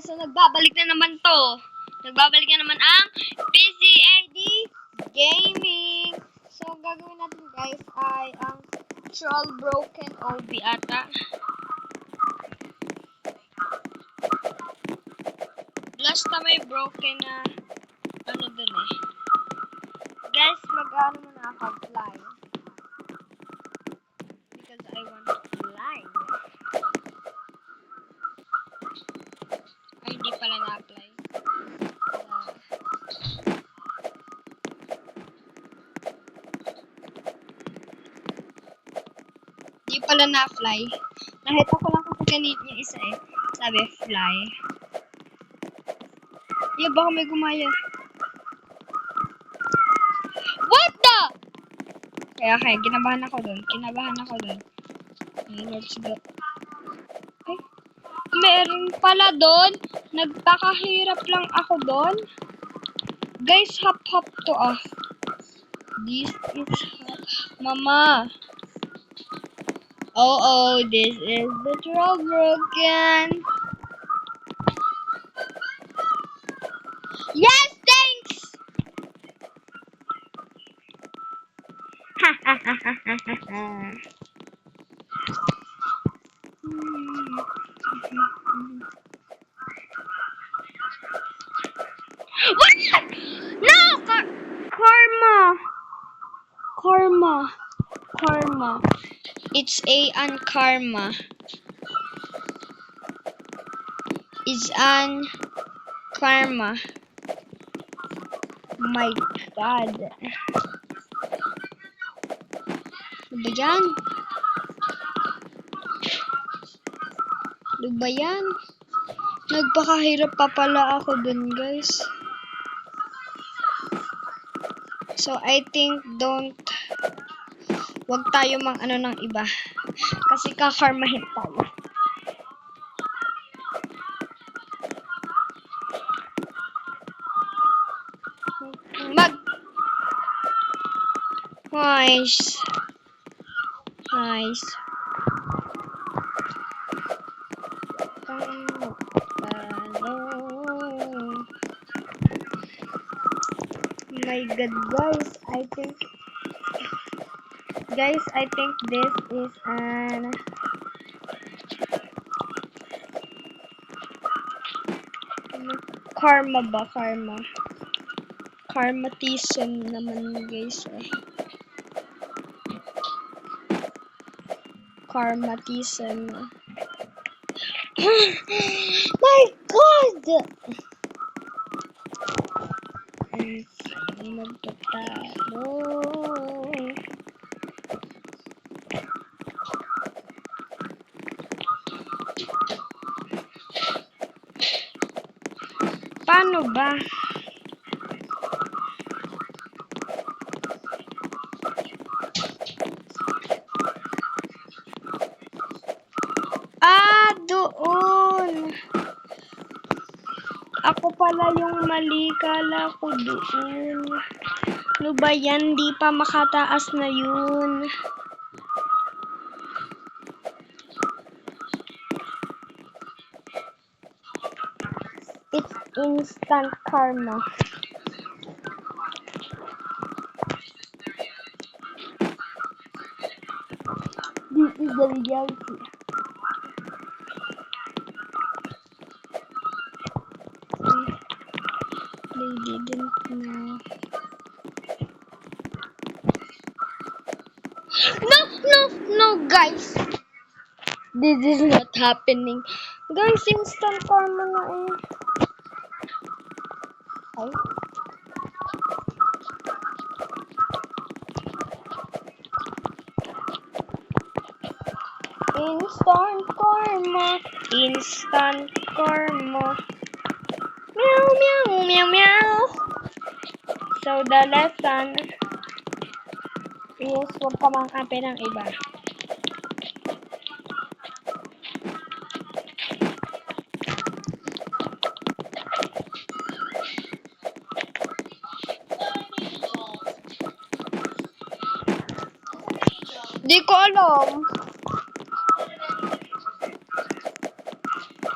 so nagbabalik na naman to. Nagbabalik na naman ang PCAD Gaming. So, gagawin natin guys ay ang Troll Broken OB ata. Last time may broken na ano dun eh. Guys, mag-ano muna ako fly. Because I want to fly. Ay, hindi pala na-apply. Ah. Pala na-fly. Nakita ko lang kasi ganito yung isa eh. Sabi, fly. Yeah, baka may gumaya. What the? Kaya, kaya, kinabahan ako dun. Kinabahan ako dun. Okay, let's go. Meron pala dun. Nagpakahirap lang ako dun. Guys, hop-hop to ah. This is hop. Mama. Oh, oh, this is the troll broken. Yes, thanks! Ha ha ha ha ha ha? No! Kar karma! Karma. Karma. It's a an karma. It's an karma. My God. Ano ba yan? Ano ba yan? Nagpakahirap pa pala ako dun, guys. So, I think don't wag tayo mang ano ng iba. Kasi kakarmahin tayo. Mag Nice. Nice. My god, guys, I think guys, I think this is an karma ba? Karma. Karmatism naman guys eh. Karmatism. My God! Magtatalo. Paano ba? Ah, doon. Ako pala yung mali. Kala ko doon. Ano ba yan? Di pa makataas na yun. Instant karma. This is the reality. They didn't know. No, no, no, guys. This is not happening. Guys, instant karma na eh. Ay. Instant karma. Instant karma. Meow, meow, meow, meow. So, the lesson is huwag ka mang api ng iba. Di ko alam.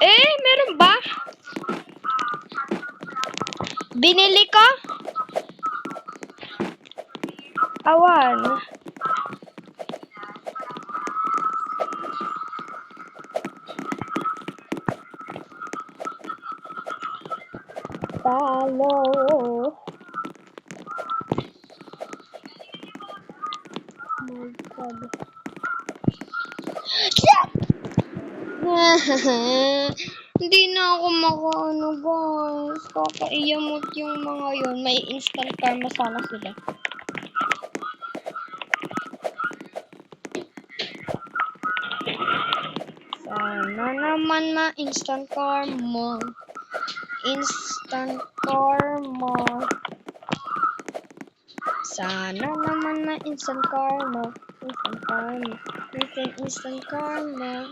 Eh, meron ba? Binili ko? Awan. Talo. my god. Hindi na ako makaano guys. Kakaiyamot yung mga yon. May instant karma sana sila. Sana naman ma-instant karma. Instant karma. Sana naman ma-instant karma. Instant karma. Instant, instant karma.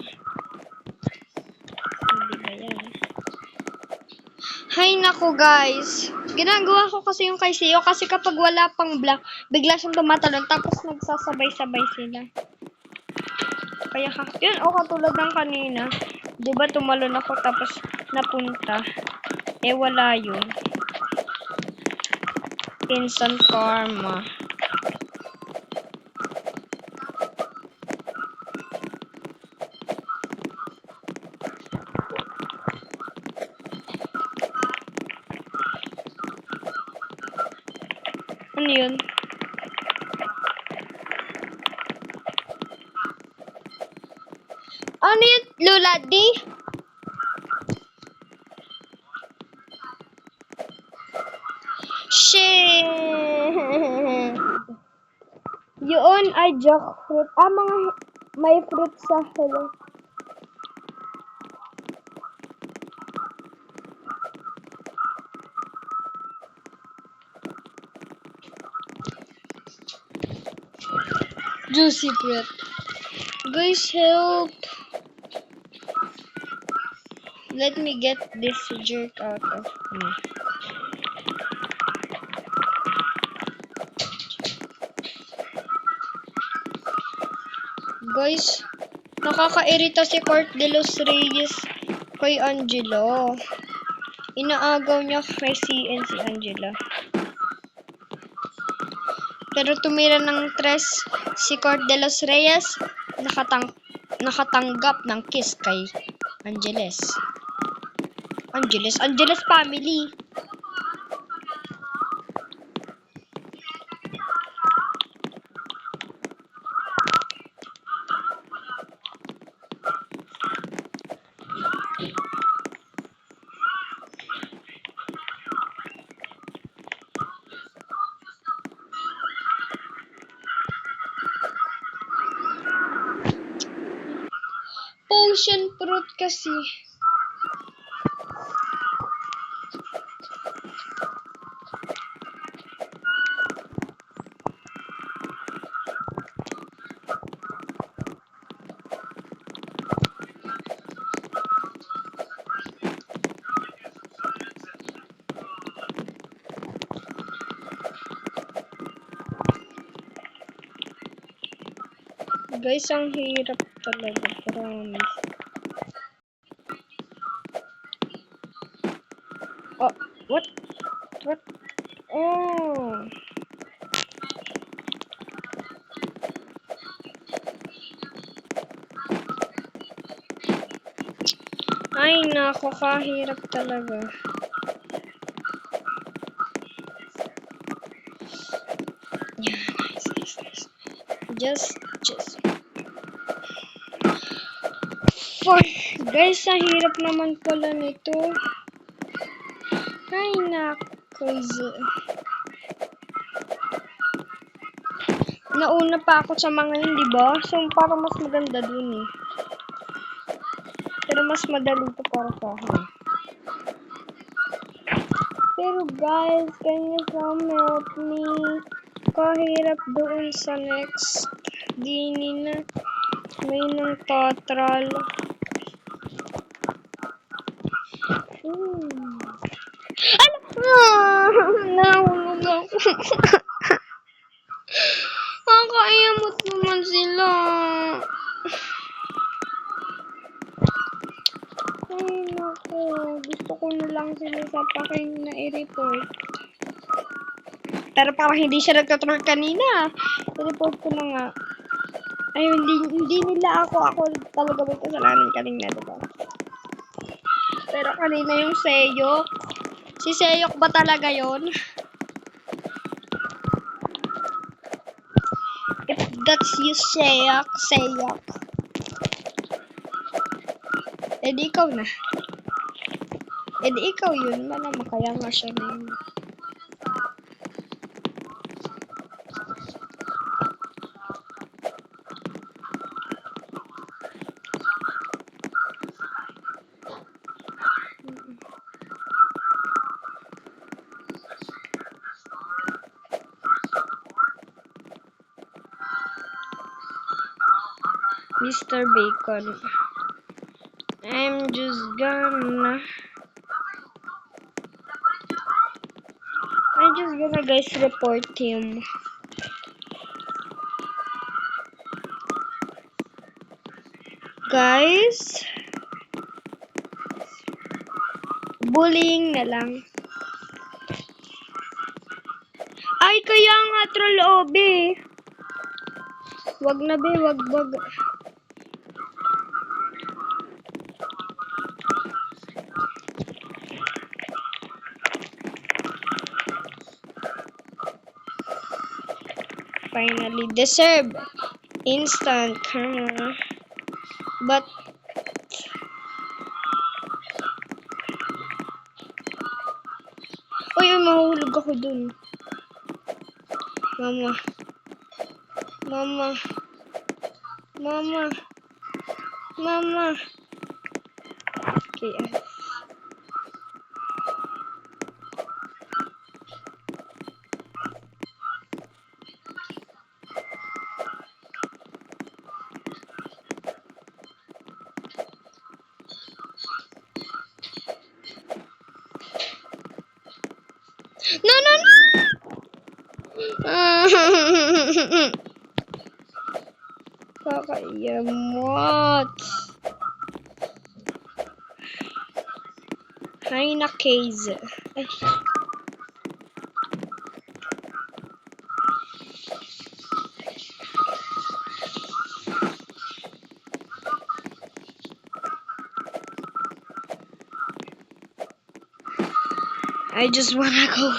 Hindi ba yan? Hay nako guys. Ginagawa ko kasi yung kay Seo kasi kapag wala pang black, bigla siyang tumatalon tapos nagsasabay-sabay sila. Kaya ka, yun o katulad ng kanina. 'Di ba tumalon ako tapos napunta. Eh wala yun. Instant karma. Ano yun? Ano yun, Lola D? Shit! Yun ay jackfruit. Ah, mga may fruit sa hello. Juicy fruit. Guys, help! Let me get this jerk out of me. Guys, nakakairita si Court de los Reyes kay Angelo. Inaagaw niya kay CN si Angela. Pero tumira ng tres si Court de los Reyes, nakatang nakatanggap ng kiss kay Angeles. Angeles, Angeles family. Potion fruit kasi. Guys, ang hirap talaga. Promise. Oh, what? What? Oh. Ay, nako, kahirap talaga. Yeah, nice, nice, nice. Just, just. For, guys, sa hirap naman pala nito. Ay, nako. z- Nauna pa ako sa mga yun, di ba? So, parang mas maganda dun eh. Pero mas madali to para sa akin. Pero guys, can you come help me? Kahirap doon sa next. Dini na. May nang tatral. Ano? Ah, nahulog ako. Nakakaiyamot naman sila. Ay, nako. Gusto ko ano lang sila sa paking na i-report. Pero parang hindi siya nagtatrack kanina. I-report ko na nga. Ay, hindi, hindi nila ako. Ako talaga may kasalanan kanina, diba? Kanina yung Seyok. Si Seyok ba talaga yon? If that's you, Seyok, Seyok. Eh di ikaw na. Eh di ikaw yun. Malamang kaya nga siya na yun. Mr. Bacon. I'm just gonna... I'm just gonna guys report him. Guys, bullying na lang. Ay, kaya nga, troll obi. Wag na be, wag, wag. Finally deserve instant karma. But Uy, uy, mahulog ako dun. Mama. Mama. Mama. Mama. Okay, ah. No, no, no! Kakayamot. Hay na case. Ay. I just wanna go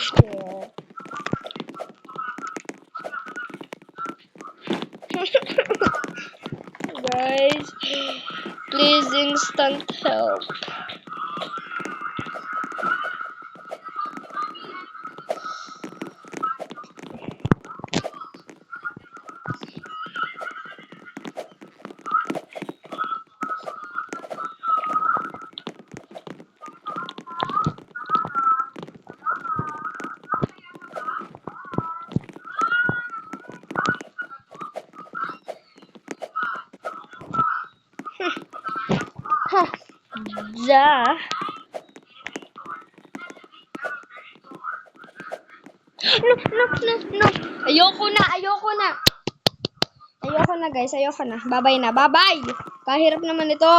Guys, please instant help. Da. No, no, no, no. Ayoko na, ayoko na. Ayoko na guys, ayoko na. Babay na, babay. Kahirap naman ito.